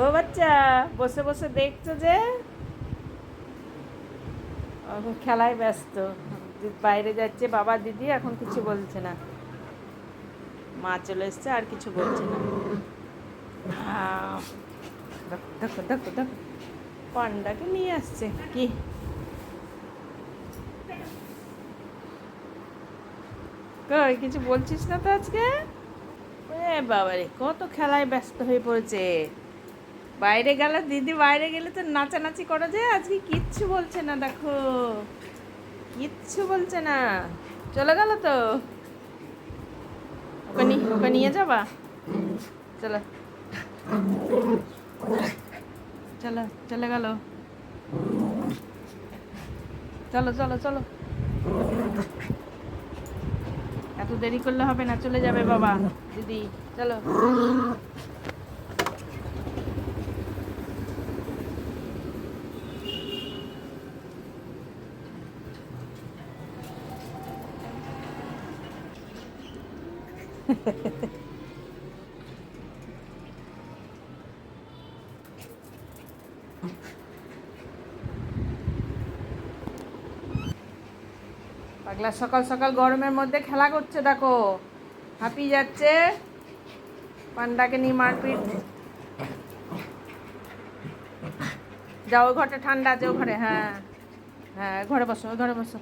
ও বাচ্চা, বসে বসে দেখছ যে? ও খেলায় ব্যস্ত। বাইরে যাচ্ছে বাবা, দিদি, এখন কিছু বলছে না। মা চলে এসছে, আর কিছু বলছে না। পান্ডাকে নিয়ে আসছে। কি? কিছু বলছিস না তো আজকে? এ বাবারে, কত খেলায় ব্যস্ত হয়ে পড়েছে। বাইরে গেলে, দিদি বাইরে গেলে তো নাচানাচি করা যায়। আজকে কিচ্ছু বলছে না, দেখো। কিচ্ছু বলছে না। চলে গেল তো? ওকে ওকে নিয়ে যাবা? চলো। চলো, চলে গেল। চলো চলো চলো। এত দেরি করলে হবে না, চলে যাবে বাবা, দিদি। চলো। পাগলা, সকাল সকাল গরমের মধ্যে খেলা করছে, দেখো। হাঁপিয়ে যাচ্ছে। পান্ডাকে নিয়ে মারপিট। যাও, ওই ঘরটা ঠান্ডা আছে, ও ঘরে হ্যাঁ। হ্যাঁ ঘরে বসো ঘরে বসো।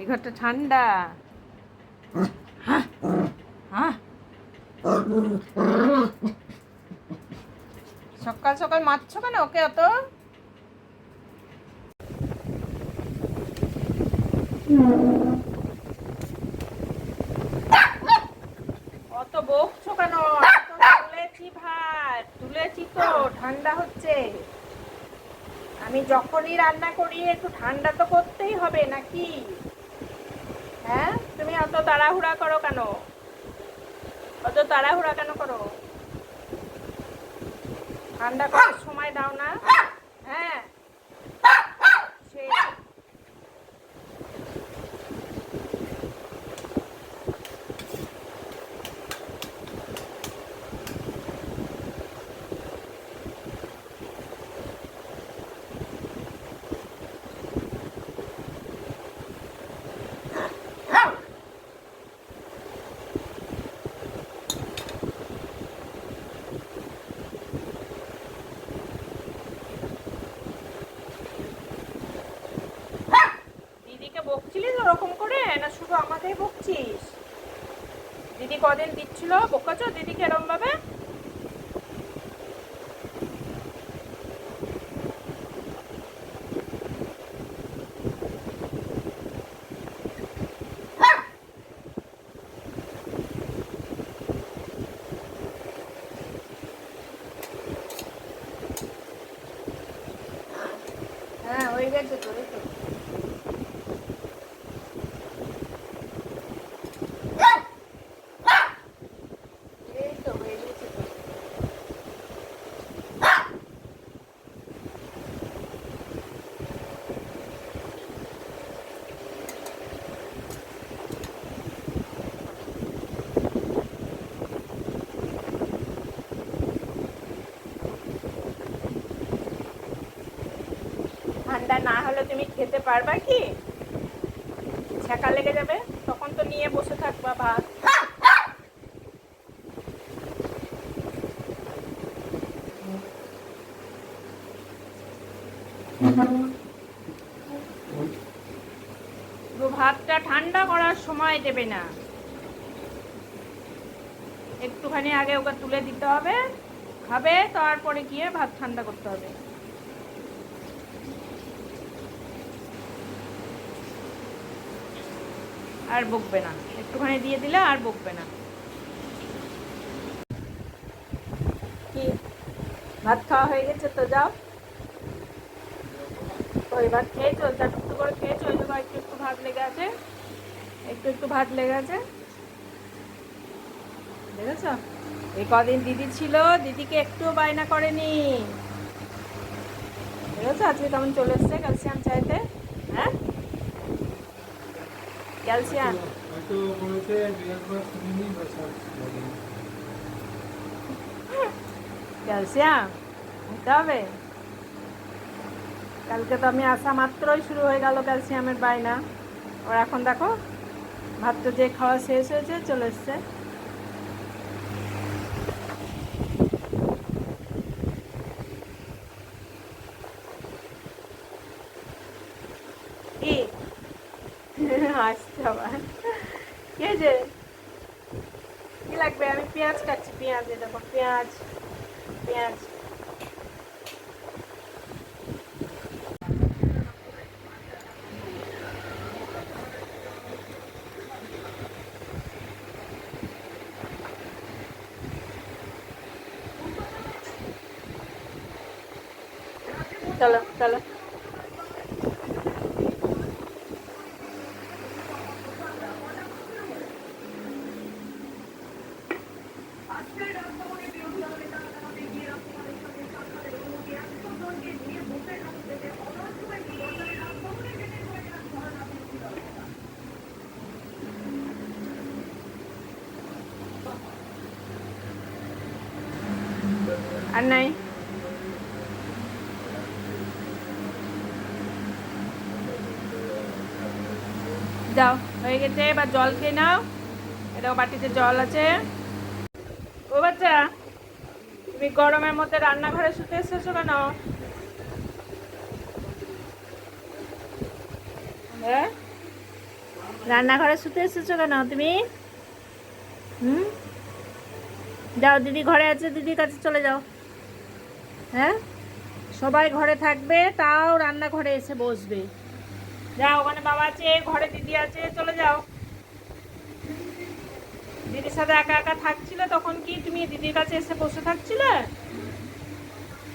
এই ঘরটা ঠান্ডা। সকাল সকাল মারছো কেন ওকে অত? বকছো কেন? তুলেছি ভাত, তুলেছি তো, ঠান্ডা হচ্ছে। আমি যখনই রান্না করি, একটু ঠান্ডা তো করতেই হবে, নাকি? হ্যাঁ? তুমি অত তাড়াহুড়া করো কেন? অত তাড়াহুড়া কেন করো? ঠান্ডা করার সময় দাও না হ্যাঁ সেই দিদিকে বকছিলিস ওরকম করে? না শুধু আমাকেই বকছিস? দিদি কদিন দিচ্ছিল? বোকাছো? দিদিকে এরম ভাবে হ্যাঁ হয়ে গেছে তো এই তো। এই তো হয়ে গেছে তো। ঠান্ডা না হলে তুমি খেতে পারবা কি? ছ্যাঁকা লেগে যাবে, তখন তো নিয়ে বসে থাকবা ভাত। ভাতটা ঠান্ডা করার সময় দেবে না। একটুখানি আগে ওকে তুলে দিতে হবে, খাবে, তারপরে গিয়ে ভাত ঠান্ডা করতে হবে। আর বকবে না। একটুখানি দিয়ে দিলে আর বকবে না। কি? ভাত খাওয়া হয়ে গেছে তো যাও। ওই ভাত খেয়েছো চাটুকটু করে খেয়েছো ওই একটু একটু ভাত লেগে আছে। একটু একটু ভাত লেগে আছে। দেখেছ? এই কদিন দিদি ছিল, দিদিকে একটুও বায়না করেনি। দেখেছ? আজকে কেমন চলে এসছে ক্যালসিয়াম চাইতে? হ্যাঁ? ক্যালসিয়াম। ক্যালসিয়াম? দিতে হবে? কালকে তো আমি আসা মাত্রই শুরু হয়ে গেল ক্যালসিয়ামের বায়না। ওর এখন দেখো ভাত তো যে খাওয়া শেষ হয়েছে, চলে এসছে কি আসতে আবার কি হয়েছে? কি লাগবে? আমি পেঁয়াজ পেঁয়াজ পেঁয়াজ। চলো চলো। আর নাই? যাও, হয়ে গেছে, এবার জল খেয়ে নাও। এটা বাটিতে জল আছে। ও বাচ্চা, তুমি গরমের মধ্যে রান্নাঘরে শুতে এসেছ কেন? হ্যাঁ? রান্নাঘরে শুতে এসেছ কেন তুমি? হুম? যাও, দিদি ঘরে আছে, দিদির কাছে চলে যাও। হ্যাঁ? সবাই ঘরে থাকবে, তাও রান্নাঘরে এসে বসবে। যাও, ওখানে বাবা আছে, ঘরে দিদি আছে, চলে যাও। দিদির সাথে একা একা থাকছিলে তখন কি? তুমি দিদির কাছে এসে বসে থাকছিলে?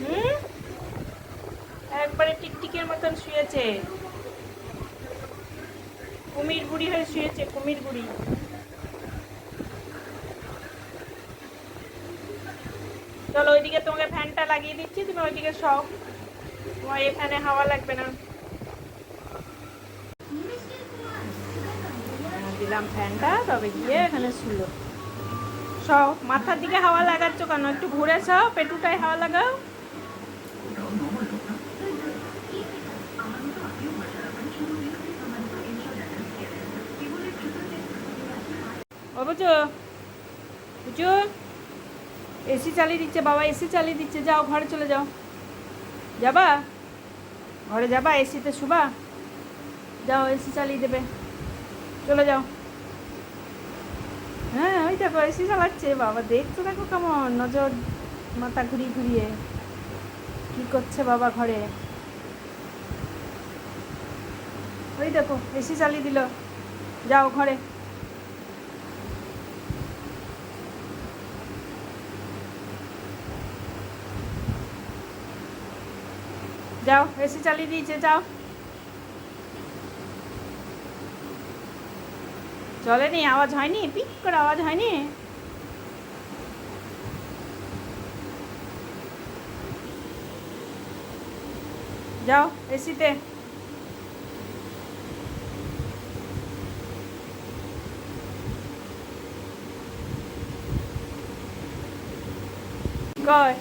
হুম? একবারে টিকটিকের মতন শুয়েছে। কুমির বুড়ি হয়ে শুয়েছে, কুমির বুড়ি চলো ওইদিকে তোমাকে ফ্যানটা লাগিয়ে দিচ্ছি, তুমি ওইদিকে সব তোমার ফ্যানে হাওয়া লাগবে না। দিলাম ফ্যানটা, তবে গিয়ে এখানে শুলো। সব মাথার দিকে হাওয়া লাগাচ্ছ কেন? একটু ঘুরে সব পেটুটায় হাওয়া লাগাও। ও এসি চালিয়ে দিচ্ছে, বাবা এসি চালিয়ে দিচ্ছে, যাও, ঘরে চলে যাও। যাবা? ঘরে যাবা? এসিতে শুবা? যাও, এসি চালিয়ে দেবে। চলে যাও। হ্যাঁ ওই দেখো, এসি চালাচ্ছে। বাবা, দেখছ দেখো কেমন নজর মাথা ঘুরিয়ে ঘুরিয়ে। কি করছে বাবা ঘরে? ওই দেখো, এসি চালিয়ে দিল। যাও ঘরে। যাও এসি চালিয়ে দিয়েছে, যাও। চলেনি আওয়াজ হয়নি, পিক করে আওয়াজ হয়নি। যাও এসিতে কয়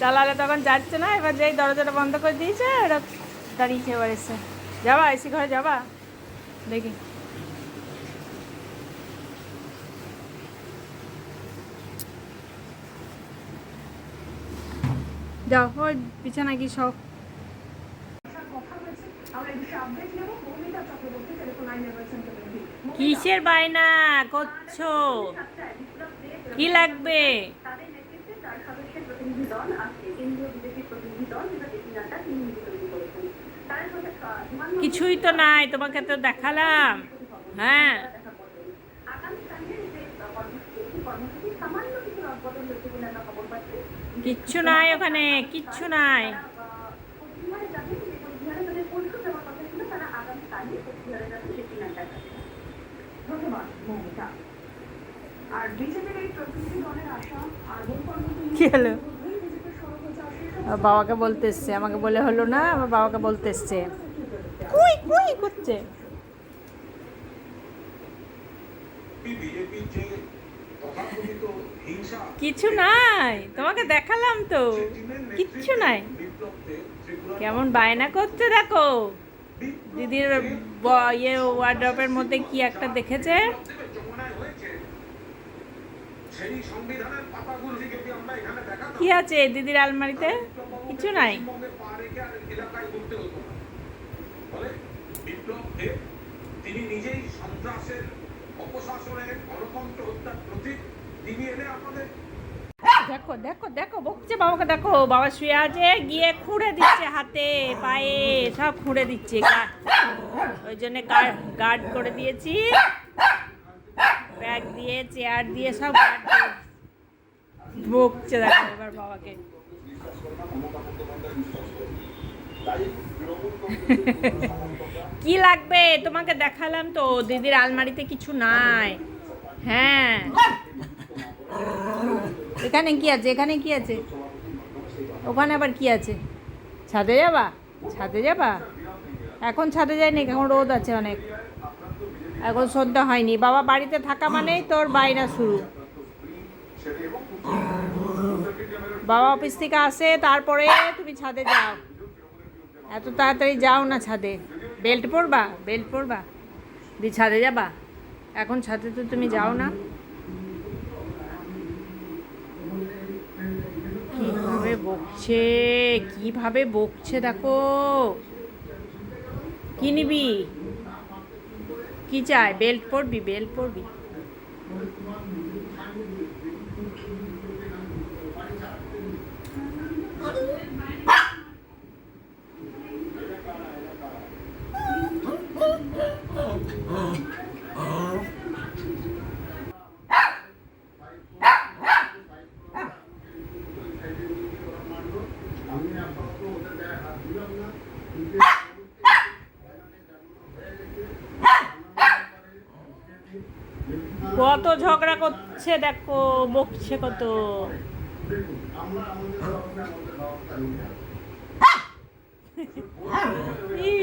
চালালে তখন যাচ্ছে না, এবার যেই দরজাটা বন্ধ করে দিয়েছে এটা দাঁড়িয়েছে এবার এসে। যাবা, এসি ঘরে যাবা? দেখি। যাও, ওই বিছানা কি সব কিসের বায়না করছ? কি লাগবে? কিছুই তো নাই তোমাকে তো দেখালাম। হ্যাঁ। কিচ্ছু নাই ওখানে কিচ্ছু নাই। কি হলো? বাবাকে বলতে এসছে। আমাকে বলে হলো না? আমার বাবাকে বলতে এসছে। কুই কুই করছে? কিছু নাই তোমাকে দেখালাম তো। কিচ্ছু নাই। কেমন বায়না করতে দেখো। দিদির ব- ইয়ে ওয়ার্ড্রপের মধ্যে কি একটা দেখেছে? সেই সংবিধানের পাতাগুলো যদি আমরা এখানে দেখাতাম? কি আছে দিদির আলমারিতে? কিছু নাই। তিনি নিজেই সন্ত্রাসের অপশাসনের গণতন্ত্র হত্যার প্রতীক তিনি এলে আমাদের দেখো দেখো দেখো বকছে বাবাকে দেখো বাবা শুয়ে আছে গিয়ে খুঁড়ে দিচ্ছে হাতে পায়ে সব খুঁড়ে দিচ্ছে ওই জন্য গার্ড করে দিয়েছি। ব্যাগ দিয়ে চেয়ার দিয়ে সব গার্ড বকছে দেখো এবার বাবাকে। কি লাগবে? তোমাকে দেখালাম তো, দিদির আলমারিতে কিছু নাই। হ্যাঁ। এখানে কি আছে? এখানে কি আছে? ওখানে আবার কি আছে? ছাদে যাবা? ছাদে যাবা? এখন ছাদে যায়নি, এখন রোদ আছে অনেক। এখন সন্ধ্যা হয়নি। বাবা বাড়িতে থাকা মানেই তোর বাইনা শুরু। বাবা অফিস থেকে আসে, তারপরে তুমি ছাদে যাও। এত তাড়াতাড়ি যাও না ছাদে। বেল্ট পরবা? বেল্ট পরবা? দি ছাদে যাবা? এখন ছাদে তো তুমি যাও না। কীভাবে বকছে? কীভাবে বকছে দেখো। কি নিবি? কি চাই? বেল্ট পরবি? বেল্ট পরবি? কত ঝগড়া করছে দেখো বকছে কত। ই,